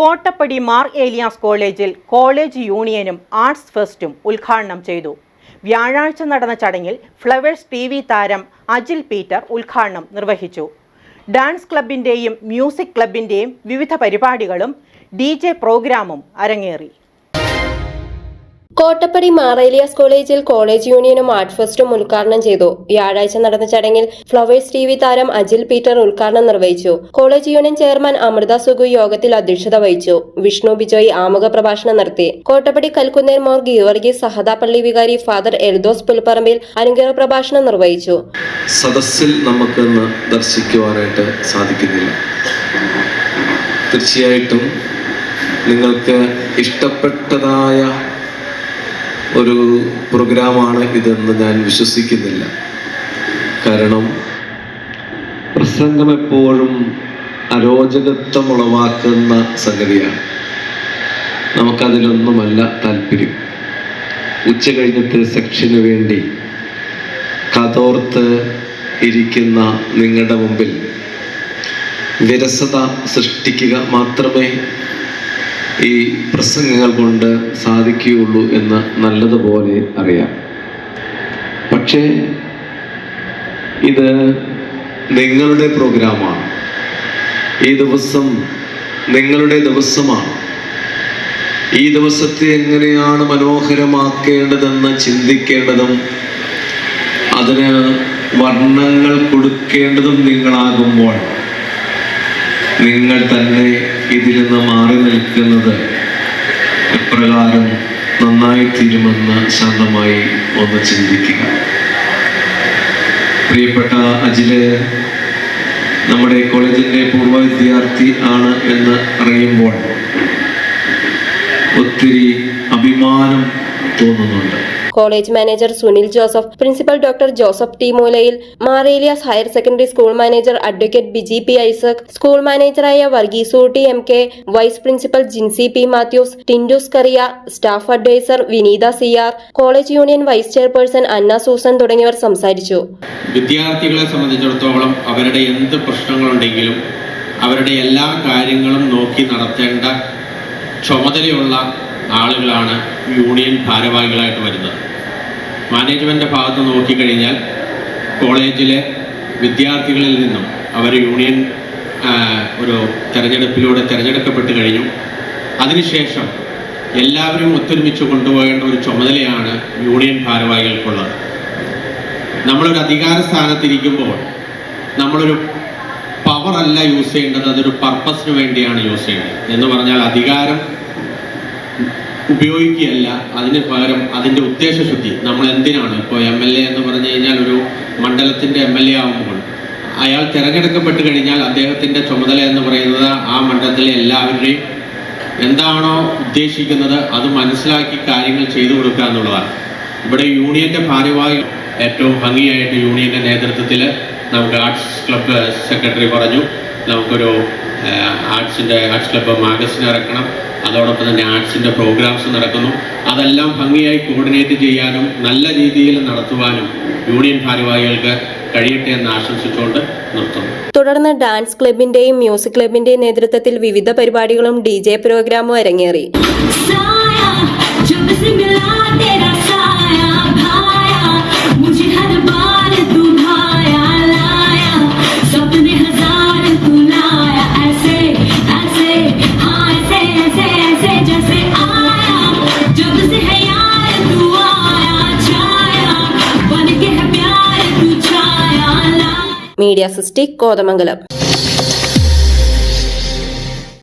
കോട്ടപ്പടി മാർ ഏലിയാസ് കോളേജിൽ കോളേജ് യൂണിയനും ആർട്സ് ഫെസ്റ്റും ഉദ്ഘാടനം ചെയ്തു. വ്യാഴാഴ്ച നടന്ന ചടങ്ങിൽ ഫ്ലവേഴ്സ് ടി വി താരം അജിൽ പീറ്റർ ഉദ്ഘാടനം നിർവഹിച്ചു. ഡാൻസ് ക്ലബിന്റെയും മ്യൂസിക് ക്ലബിന്റെയും വിവിധ പരിപാടികളും ഡി പ്രോഗ്രാമും അരങ്ങേറി. കോട്ടപ്പടി മാറേലിയാസ് കോളേജിൽ കോളേജ് യൂണിയനും ആർട്ട് ഫെസ്റ്റും ഉദ്ഘാടനം ചെയ്തു. വ്യാഴാഴ്ച നടന്ന ചടങ്ങിൽ ഫ്ലവേഴ്സ് ടി വി താരം അജിൽ പീറ്റർ ഉദ്ഘാടനം നിർവഹിച്ചു. College union chairman Amritha Sugu യോഗത്തിൽ അധ്യക്ഷത വഹിച്ചു. വിഷ്ണു ബിജോയ് ആമുഖ പ്രഭാഷണം നടത്തി. കോട്ടപ്പടി കൽക്കുന്നേർ മോർ ഗീവർഗീസ് സഹദാപള്ളി വികാരി ഫാദർ എൽദോസ് പുൽപ്പറമ്പിൽ അനുഗ്രഹ പ്രഭാഷണം നിർവഹിച്ചു. സദസ്സിൽ നമുക്കിന്ന് ദർശിക്കുവാനായിട്ട് സാധിക്കുന്നില്ല. തീർച്ചയായിട്ടും നിങ്ങൾക്ക് ഇഷ്ടപ്പെട്ടതായ ഒരു പ്രോഗ്രാമാണ് ഇതെന്ന് ഞാൻ വിശ്വസിക്കുന്നില്ല. കാരണം പ്രസംഗം എപ്പോഴും അരോചകത്വം ഉളവാക്കുന്ന സംഗതിയാണ്. നമുക്കതിലൊന്നുമല്ല താല്പര്യം. ഉച്ച കഴിഞ്ഞത്തെ സെക്ഷന് വേണ്ടി കതോർത്ത് ഇരിക്കുന്ന നിങ്ങളുടെ മുമ്പിൽ വിരസത സൃഷ്ടിക്കുക മാത്രമേ ഈ പ്രസംഗങ്ങൾ കൊണ്ട് സാധിക്കുകയുള്ളൂ എന്ന് നല്ലതുപോലെ അറിയാം. പക്ഷേ ഇത് നിങ്ങളുടെ പ്രോഗ്രാമാണ്. ഈ ദിവസം നിങ്ങളുടെ ദിവസമാണ്. ഈ ദിവസത്തെ എങ്ങനെയാണ് മനോഹരമാക്കേണ്ടതെന്ന് ചിന്തിക്കേണ്ടതും അതിന് വർണങ്ങൾ കൊടുക്കേണ്ടതും നിങ്ങളാകുമ്പോൾ നിങ്ങൾ തന്നെ ഇതിൽ നിന്ന് മാറി നിൽക്കുന്നത് എപ്രകാരം നന്നായി തീരുമെന്ന് ശാന്തമായി ഒന്ന് ചിന്തിക്കുക. പ്രിയപ്പെട്ട അജിൽ നമ്മുടെ കോളേജിന്റെ പൂർവ വിദ്യാർത്ഥി ആണ് എന്ന് അറിയുമ്പോൾ ഒത്തിരി അഭിമാനം തോന്നുന്നുണ്ട്. College manager Sunil Joseph principal doctor Joseph T Moolayil Mar Elias higher secondary school manager advocate Biji P Isaac school മാനേജറായ Varghesootty M K vice principal Jincy P Mathews Tindus Kariya staff adviser Vineetha C R college union vice chairperson Anna Susan തുടങ്ങിയവർ സംസാരിച്ചു. വിദ്യാർത്ഥികളെ സംബന്ധിച്ചിടത്തോളം അവരുടെ എന്ത് പ്രശ്നങ്ങളുണ്ടെങ്കിലും അവരുടെ എല്ലാ കാര്യങ്ങളും നോക്കി നടത്തേണ്ട ചുമതലയുള്ള ആളുകളാണ് യൂണിയൻ ഭാരവാഹികളായിട്ട് വരുന്നത്. മാനേജ്മെന്റ് ഭാഗത്ത് നോക്കിക്കഴിഞ്ഞാൽ കോളേജിലെ വിദ്യാർത്ഥികളിൽ നിന്നും അവർ യൂണിയൻ ഒരു തെരഞ്ഞെടുപ്പിലൂടെ തിരഞ്ഞെടുക്കപ്പെട്ട് കഴിഞ്ഞു. അതിനുശേഷം എല്ലാവരും ഒത്തൊരുമിച്ച് കൊണ്ടുപോകേണ്ട ഒരു ചുമതലയാണ് യൂണിയൻ ഭാരവാഹികൾക്കുള്ളത്. നമ്മളൊരു അധികാര സ്ഥാനത്തിരിക്കുമ്പോൾ നമ്മളൊരു പവർ അല്ല യൂസ് ചെയ്യേണ്ടത് അതൊരു പർപ്പസിന് വേണ്ടിയാണ് യൂസ് ചെയ്യേണ്ടത്. എന്ന് പറഞ്ഞാൽ അധികാരം ഉപയോഗിക്കുകയല്ല. അതിന് പകരം അതിന്റെ ഉദ്ദേശശുദ്ധി. നമ്മൾ എന്തിനാണ്? ഇപ്പോൾ എം എൽ എ എന്ന് പറഞ്ഞു കഴിഞ്ഞാൽ ഒരു മണ്ഡലത്തിന്റെ എം എൽ എ ആകുമ്പോൾ അയാൾ തിരഞ്ഞെടുക്കപ്പെട്ട് കഴിഞ്ഞാൽ അദ്ദേഹത്തിന്റെ ചുമതല എന്ന് പറയുന്നത് ആ മണ്ഡലത്തിലെ എല്ലാവരുടെയും എന്താണോ ഉദ്ദേശിക്കുന്നത് അത് മനസ്സിലാക്കി കാര്യങ്ങൾ ചെയ്തു കൊടുക്കുക എന്നുള്ളതാണ്. ഇവിടെ യൂണിയന്റെ ഭാരവാഹി ഏറ്റവും ഭംഗിയായിട്ട് യൂണിയന്റെ നേതൃത്വത്തിൽ നമുക്ക് ആർട്സ് ക്ലബ് സെക്രട്ടറി പറഞ്ഞു. നമുക്കൊരു ആർട്സിന്റെ ആർട്സ് ക്ലബ്ബ് മാഗസിൻ ഇറക്കണം. അതോടൊപ്പം തന്നെ ആർട്സിന്റെ പ്രോഗ്രാംസ് നടക്കുന്നു. അതെല്ലാം ഭംഗിയായി കോർഡിനേറ്റ് ചെയ്യാനും നല്ല രീതിയിൽ നടത്തുവാനും യൂണിയൻ ഭാരവാഹികൾക്ക് കഴിയട്ടെ എന്ന് ആശംസിച്ചുകൊണ്ട് നിർത്തുന്നു. തുടർന്ന് ഡാൻസ് ക്ലബിന്റെയും മ്യൂസിക് ക്ലബിന്റെയും നേതൃത്വത്തിൽ വിവിധ പരിപാടികളും ഡി ജെ പ്രോഗ്രാമും അരങ്ങേറി. Media cystic Kothamangalam